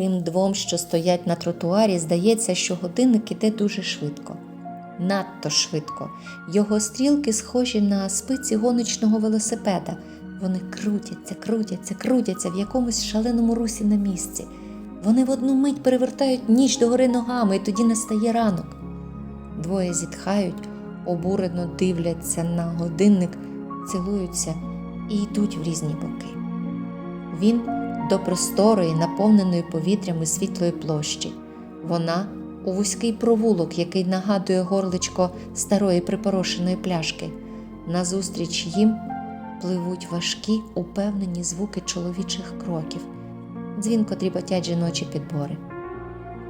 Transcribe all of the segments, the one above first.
Тим двом, що стоять на тротуарі, здається, що годинник іде дуже швидко. Надто швидко. Його стрілки схожі на спиці гоночного велосипеда. Вони крутяться, крутяться, крутяться в якомусь шаленому русі на місці. Вони в одну мить перевертають ніч догори ногами, і тоді настає ранок. Двоє зітхають, обурено дивляться на годинник, цілуються і йдуть в різні боки. Він до просторої, наповненої повітрям і світлої площі. Вона у вузький провулок, який нагадує горличко старої припорошеної пляшки. Назустріч їм пливуть важкі, упевнені звуки чоловічих кроків. Дзвінко дріботять жіночі підбори.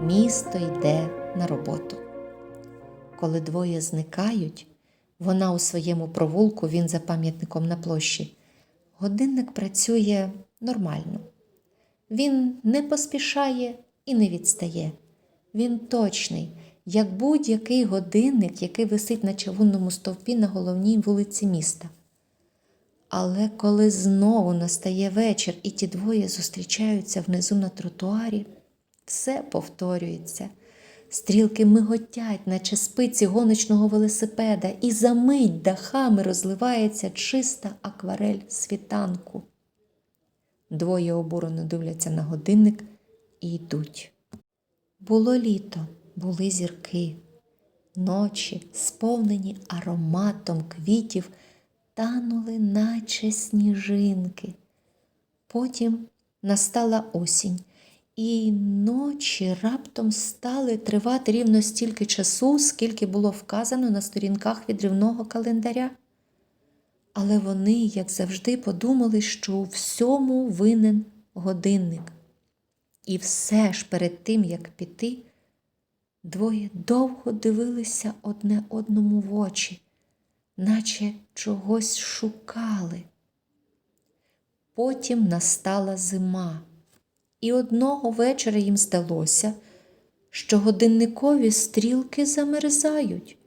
Місто йде на роботу. Коли двоє зникають, вона у своєму провулку, він за пам'ятником на площі. Годинник працює нормально. Він не поспішає і не відстає. Він точний, як будь-який годинник, який висить на чавунному стовпі на головній вулиці міста. Але коли знову настає вечір і ті двоє зустрічаються внизу на тротуарі, все повторюється. Стрілки миготять, наче спиці гоночного велосипеда, і за мить дахами розливається чиста акварель світанку. Двоє обурено дивляться на годинник і йдуть. Було літо, були зірки, ночі, сповнені ароматом квітів, танули, наче сніжинки. Потім настала осінь, і ночі раптом стали тривати рівно стільки часу, скільки було вказано на сторінках відривного календаря. Але вони, як завжди, подумали, що у всьому винен годинник. І все ж перед тим, як піти, двоє довго дивилися одне одному в очі, наче чогось шукали. Потім настала зима, і одного вечора їм здалося, що годинникові стрілки замерзають.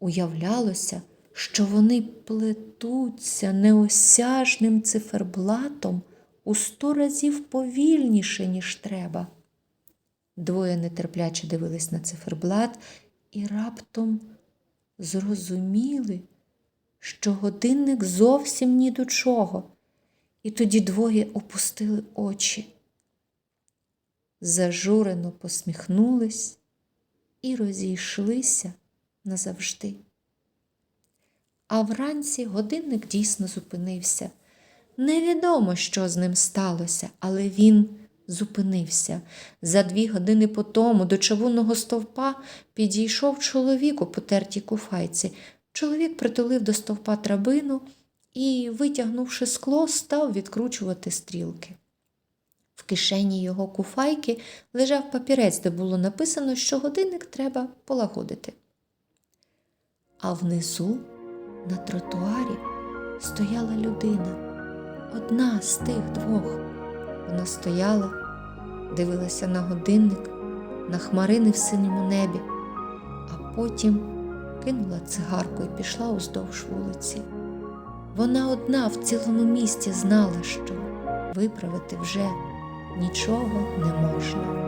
Уявлялося, що вони плетуться неосяжним циферблатом у сто разів повільніше, ніж треба. Двоє нетерпляче дивились на циферблат і раптом зрозуміли, що годинник зовсім ні до чого, і тоді двоє опустили очі. Зажурено посміхнулись і розійшлися назавжди. А вранці годинник дійсно зупинився. Невідомо, що з ним сталося, але він зупинився. За дві години по тому до чавунного стовпа підійшов чоловік у потертій куфайці. Чоловік притулив до стовпа трабину і, витягнувши скло, став відкручувати стрілки. В кишені його куфайки лежав папірець, де було написано, що годинник треба полагодити. А внизу на тротуарі стояла людина, одна з тих двох. Вона стояла, дивилася на годинник, на хмарини в синьому небі, а потім кинула цигарку і пішла уздовж вулиці. Вона одна в цілому місті знала, що виправити вже нічого не можна.